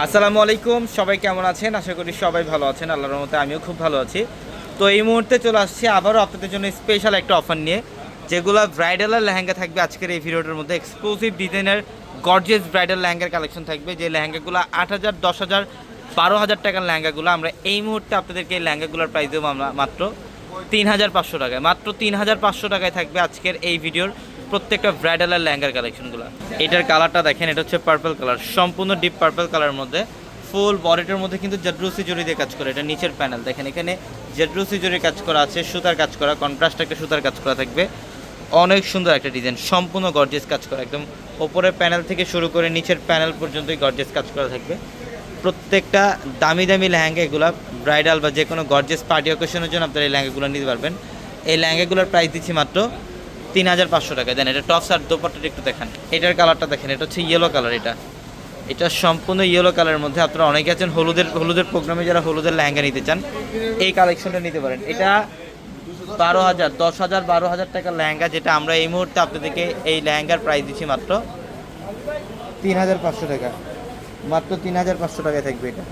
আসসালামু আলাইকুম, সবাই কেমন আছেন? আশা করি সবাই ভালো আছেন, আল্লাহর মতে আমিও খুব ভালো আছি। তো এই মুহূর্তে চলে আসছি আবারও আপনাদের জন্য স্পেশাল একটা অফার নিয়ে, যেগুলো ব্রাইডাল আর লেহেঙ্গা থাকবে। আজকের এই ভিডিওটার মধ্যে এক্সক্লুসিভ ডিজাইনের গর্জিয়াস ব্রাইডাল লেহেঙ্গার কালেকশন থাকবে, যে লেহেঙ্গাগুলো আট হাজার, দশ হাজার, বারো হাজার টাকার লেহেঙ্গাগুলো আমরা এই মুহূর্তে আপনাদেরকে এই লেহেঙ্গাগুলোর প্রাইস দেবো আমরা মাত্র তিন হাজার পাঁচশো টাকায়। মাত্র তিন হাজার পাঁচশো টাকায় থাকবে আজকের এই ভিডিওর প্রত্যেকটা ব্রাইডাল আর লেহেঙ্গার কালেকশনগুলো এটার কালারটা দেখেন, এটা হচ্ছে পার্পল কালার সম্পূর্ণ ডিপ পার্পল কালারের মধ্যে। ফুল বডিটার মধ্যে কিন্তু জেডরুসি জরি দিয়ে কাজ করে, এটা নিচের প্যানেল দেখেন, এখানে জেডরুসি জরি কাজ করা আছে, সুতার কাজ করা কন্ট্রাস্ট একটা সুতার কাজ করা থাকবে। অনেক সুন্দর একটা ডিজাইন সম্পূর্ণ গর্জেস কাজ করা, একদম ওপরের প্যানেল থেকে শুরু করে নিচের প্যানেল পর্যন্তই গর্জেস কাজ করা থাকবে। প্রত্যেকটা দামি দামি লেহেঙ্গা এগুলো ব্রাইডাল বা যে কোনো গর্জেস পার্টি অকেশনের জন্য আপনারা এই লেহেঙ্গাগুলো নিতে পারবেন। এই লেহেঙ্গাগুলোর প্রাইস দিচ্ছি মাত্র তিন হাজার পাঁচশো টাকা। দেন এটা টপস আর দোপাট্টাটা একটু দেখেন। এটার কালারটা দেখেন, এটা হচ্ছে ইয়েলো কালার এটা। এটা সম্পূর্ণ ইয়েলো কালারের মধ্যে আপনারা অনেকে আছেন হলুদের হলুদের প্রোগ্রামে যারা হলুদের লেহেঙ্গা নিতে চান, এই কালেকশনটা নিতে পারেন। এটা বারো হাজার, দশ হাজার, বারো হাজার টাকার লেহেঙ্গা যেটা আমরা এই মুহূর্তে আপনাদেরকে এই লেহেঙ্গার প্রাইস দিচ্ছি মাত্র তিন হাজার পাঁচশো টাকা। মাত্র তিন হাজার পাঁচশো টাকায় থাকবে এটা।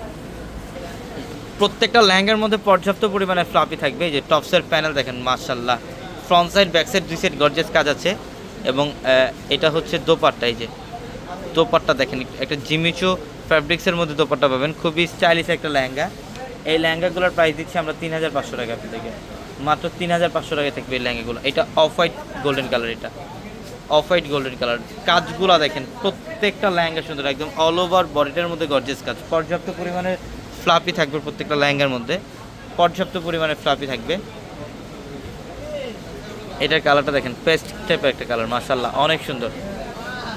প্রত্যেকটা লেহেঙ্গার মধ্যে পর্যাপ্ত পরিমাণে ফ্লাপি থাকবে। এই যে টপসের প্যানেল দেখেন মার্শাল্লাহ ফ্রন্ট সাইড ব্যাক সাইড দুই সাইড গর্জেস কাজ আছে এবং এটা হচ্ছে দোপাট্টা, এই যে দোপাট্টা দেখেন, একটা জিমিচো ফ্যাব্রিক্সের মধ্যে দোপাট্টা পাবেন, খুবই স্টাইলিশ একটা লেহেঙ্গা। এই লেহেঙ্গাগুলোর প্রাইস দিচ্ছি আমরা তিন হাজার পাঁচশো টাকা আপনাদেরকে মাত্র তিন হাজার পাঁচশো টাকায় থাকবে এই লেহেঙ্গাগুলো। এটা অফ হোয়াইট গোল্ডেন কালার এটা। অফ হোয়াইট গোল্ডেন কালার কাজগুলো দেখেন, প্রত্যেকটা লেহেঙ্গা সুন্দর, একদম অল ওভার বডিটার মধ্যে গর্জেস কাজ। পর্যাপ্ত পরিমাণে ফ্লাপি থাকবে প্রত্যেকটা লেহেঙ্গার মধ্যে। পর্যাপ্ত পরিমাণে ফ্লাপি থাকবে। এটার কালারটা দেখেন, পেস্ট টাইপের একটা কালার মাশাল্লাহ অনেক সুন্দর।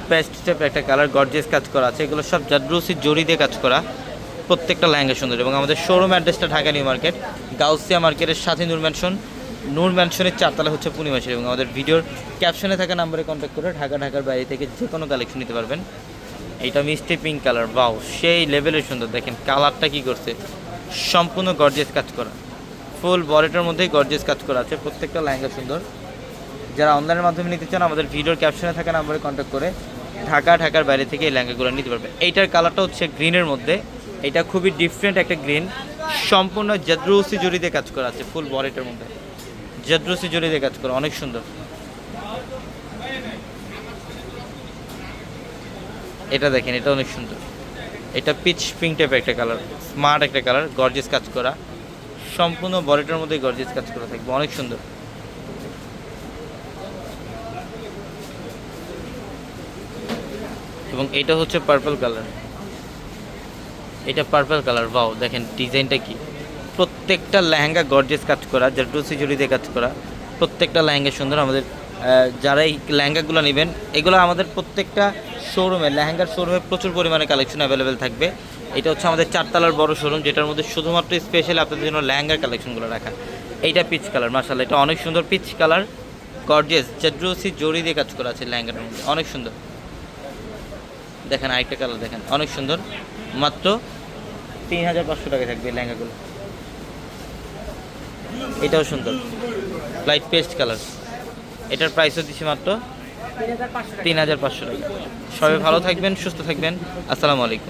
পেস্ট টাইপের একটা কালার, গর্জিয়াস কাজ করা আছে, এগুলো সব জাদ্রুসি জড়ি দিয়ে কাজ করা, প্রত্যেকটা লেহেঙ্গা সুন্দর। এবং আমাদের শোরুম অ্যাড্রেসটা ঢাকা নিউ মার্কেট, গাউসিয়া মার্কেটের সাথে নূর ম্যানশন নূর ম্যানশনের চারতলা হচ্ছে পূর্ণিমাসের এবং আমাদের ভিডিওর ক্যাপশনে থাকা নাম্বারে কন্ট্যাক্ট করে ঢাকা, ঢাকার বাইরে থেকে যে কোনো কালেকশন নিতে পারবেন। এটা মিষ্টি পিঙ্ক কালার বাউ সেই লেভেলের সুন্দর। দেখেন কালারটা কি করছে? সম্পূর্ণ গর্জিয়াস কাজ করা। ফুল বডিটার মধ্যেই গর্জিয়াস কাজ করা আছে, প্রত্যেকটা লেহেঙ্গা সুন্দর। যারা অনলাইনের মাধ্যমে নিতে চান, আমাদের ভিডিওর ক্যাপশনে থাকা নাম্বারে কন্ট্যাক্ট করে ঢাকা, ঢাকার বাইরে থেকে এই লেহেঙ্গাগুলো নিতে পারবে। এইটার কালারটা হচ্ছে গ্রিনের মধ্যে। এটা খুবই ডিফারেন্ট একটা গ্রিন সম্পূর্ণ জেদ্রুসি জড়িতে কাজ করা আছে ফুল বডিটার মধ্যে। জেদ্রুসি জড়িতে কাজ করা, অনেক সুন্দর। এটা দেখেন, এটা অনেক সুন্দর। এটা পিচ পিঙ্ক টাইপের একটা কালার স্মার্ট একটা কালার গর্জিয়াস কাজ করা। সম্পূর্ণ বডিটার মধ্যে গর্জিয়াস কাজ করা থাকবে, অনেক সুন্দর। এবং এটা হচ্ছে পার্পল কালার এটা পার্পল কালার বাও দেখেন ডিজাইনটা কি। প্রত্যেকটা লেহেঙ্গা গর্জেস কাজ করা জারডুসি জড়ি দিয়ে কাজ করা, প্রত্যেকটা লেহেঙ্গা সুন্দর। আমাদের যারা এই লেহেঙ্গাগুলো নেবেন, এগুলো আমাদের প্রত্যেকটা শোরুমে লেহেঙ্গার শোরুমে প্রচুর পরিমাণে কালেকশন অ্যাভেলেবেল থাকবে। এটা হচ্ছে আমাদের চারতলার বড় শোরুম যেটার মধ্যে শুধুমাত্র স্পেশাল আপনাদের জন্য লেহেঙ্গার কালেকশনগুলো রাখা। এইটা পিচ কালার মার্শাল এটা অনেক সুন্দর পিচ কালার গর্জেস জারডুসি জড়ি দিয়ে কাজ করা আছে লেহেঙ্গাটার মধ্যে, অনেক সুন্দর। দেখেন আরেকটা কালার দেখেন, অনেক সুন্দর। মাত্র তিন হাজার পাঁচশো টাকা থাকবে লেহেঙ্গাগুলো। এটাও সুন্দর লাইট পেস্ট কালার এটার প্রাইসও দিচ্ছি মাত্র তিন হাজার পাঁচশো টাকা। সবাই ভালো থাকবেন, সুস্থ থাকবেন। আসসালামু আলাইকুম।